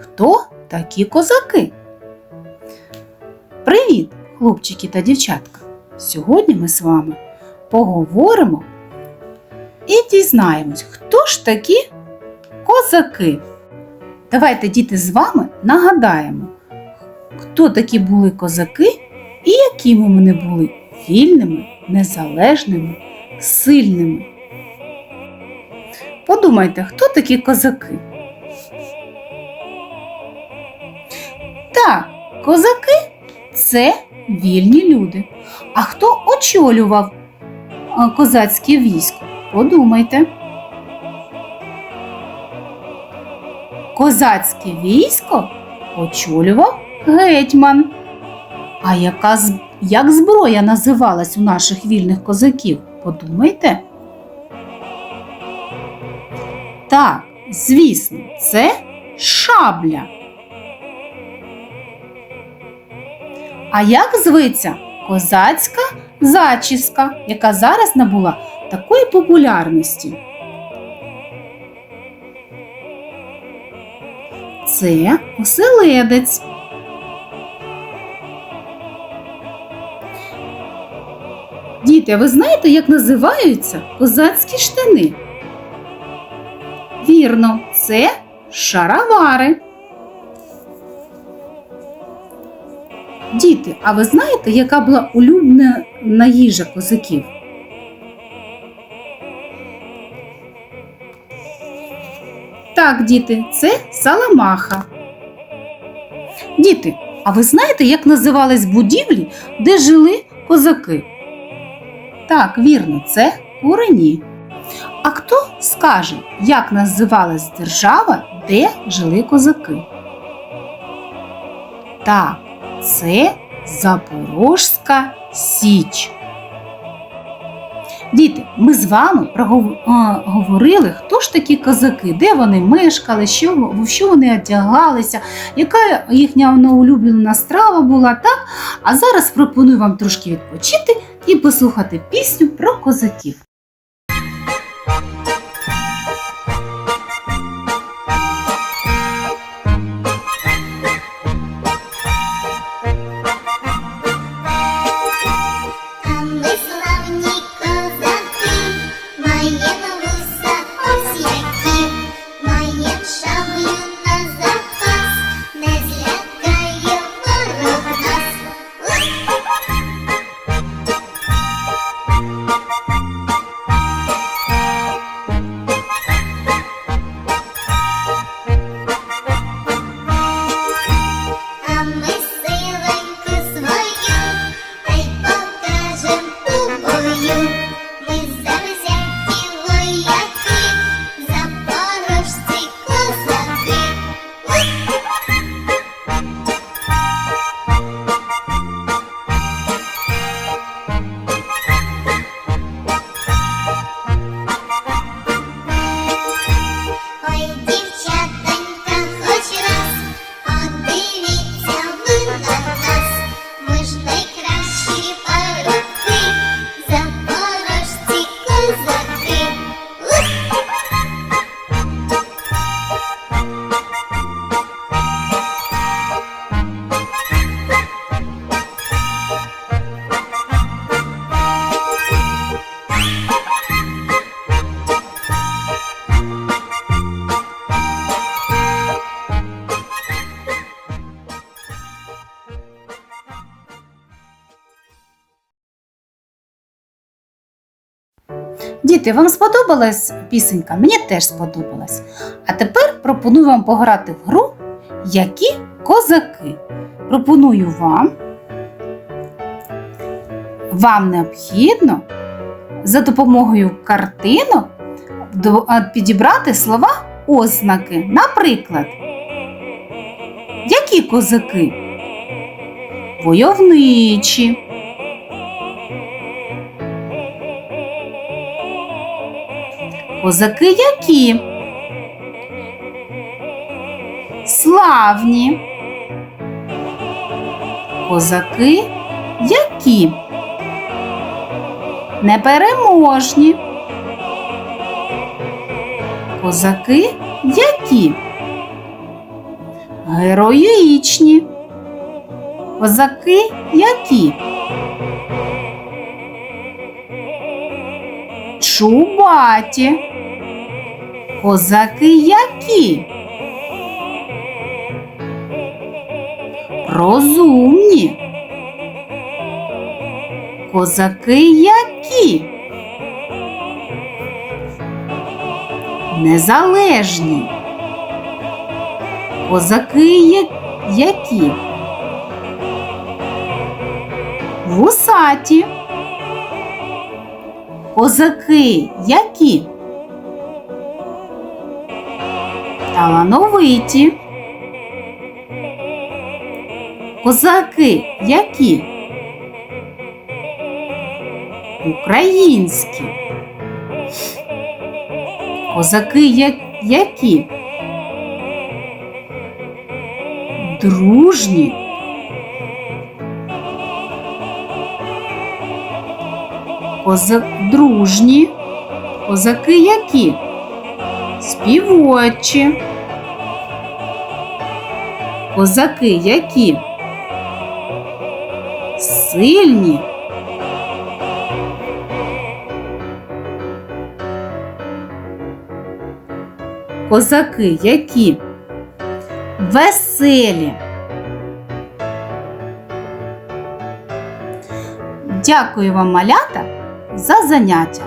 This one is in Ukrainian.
хто такі козаки? Привіт, хлопчики та дівчатка! Сьогодні ми з вами поговоримо і дізнаємось, хто ж такі козаки. Давайте, діти, з вами нагадаємо, хто такі були козаки і якими вони були вільними, незалежними, сильними. Подумайте, хто такі козаки? Так, козаки це вільні люди. А хто очолював козацьке військо? Подумайте. Козацьке військо очолював гетьман. А яка як зброя називалась у наших вільних козаків? Подумайте. Так, звісно, це шабля. А як зветься козацька зачіска, яка зараз набула такої популярності? Це оселедець. Діти, а ви знаєте, як називаються козацькі штани? Вірно, це шаровари. Діти, а ви знаєте, яка була улюблена їжа козаків? Так, діти, це саламаха. Діти, а ви знаєте, як називались будівлі, де жили козаки? Так, вірно, це курені. А хто скаже, як називалась держава, де жили козаки? Так, це Запорожська Січ. Діти, ми з вами говорили, хто ж такі козаки, де вони мешкали, що, в що вони одягалися, яка їхня улюблена страва була, так? А зараз пропоную вам трошки відпочити і послухати пісню про козаків. Діти, вам сподобалась пісенька? Мені теж сподобалась. А тепер пропоную вам пограти в гру Які козаки. Пропоную вам. Вам необхідно за допомогою картинок підібрати слова ознаки. Наприклад, які козаки? Войовничі. Козаки які? Славні. Козаки які? Непереможні. Козаки які? Героїчні. Козаки які? Чубаті. Козаки які? Розумні. Козаки які? Незалежні. Козаки які? Вусаті. Козаки які? Талановиті. Козаки які? Українські. Козаки я- які? Дружні. Козак дружні. Козаки які? Співочі. Козаки які? Сильні. Козаки які? Веселі. Дякую вам, малята, за заняття.